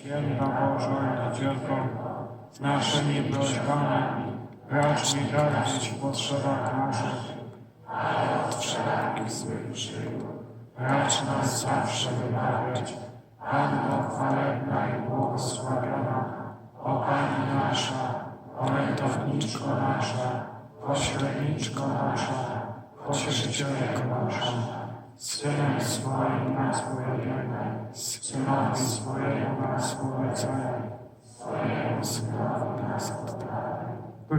Święta Boża Niedzielko, naszymi prośbami racz mi gardzić w potrzebach naszych, Od wszelakich złych żył. racz nas zawsze wymawiać. Panno chwalebna i błogosławiona, o Pani nasza, orędowniczko nasza, pośredniczko nasza, pocieszycielko nasza,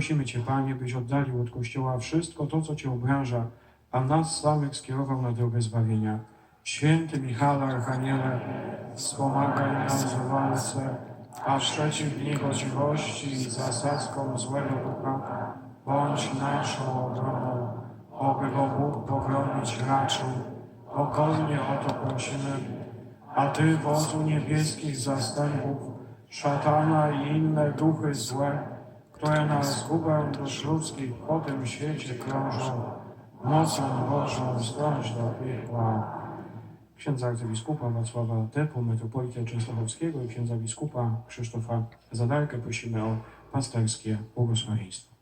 Prosimy Cię, Panie, byś oddalił od Kościoła wszystko to, co Cię obraża, a nas samych skierował na drogę zbawienia. Święty Michale Archaniele, wspomagaj nas w walce, a przeciw niegodziwości i zasadzkom złego ducha bądź naszą obroną, oby go Bóg pochronić raczył. Pokornie o to prosimy, a Ty, wodzu niebieskich zastępów, szatana i inne duchy złe, które na zgubę dusz ludzkich po tym świecie krążą, mocą Bożą zdąż do piekła. Księdza arcybiskupa Wacława Depu, metropolita Częstochowskiego i księdza biskupa Krzysztofa Zadarkę prosimy o pasterskie błogosławieństwo.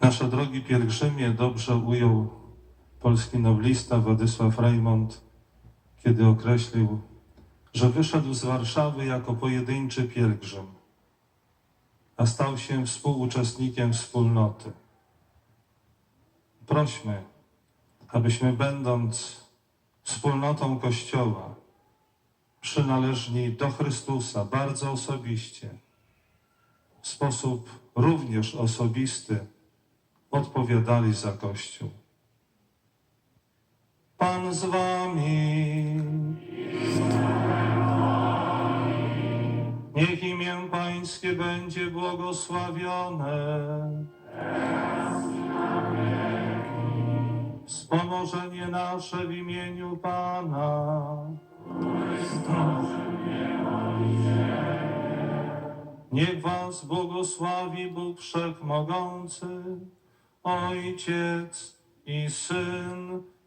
Nasze drogi pielgrzymie dobrze ujął polski noblista Władysław Reymont, kiedy określił, że wyszedł z Warszawy jako pojedynczy pielgrzym, a stał się współuczestnikiem wspólnoty. Prośmy, abyśmy będąc wspólnotą Kościoła, przynależni do Chrystusa bardzo osobiście, w sposób również osobisty, odpowiadali za Kościół. Pan z wami. Niech imię Pańskie będzie błogosławione. Wspomożenie nasze w imieniu Pana. Niech was błogosławi Bóg Wszechmogący, Ojciec i Syn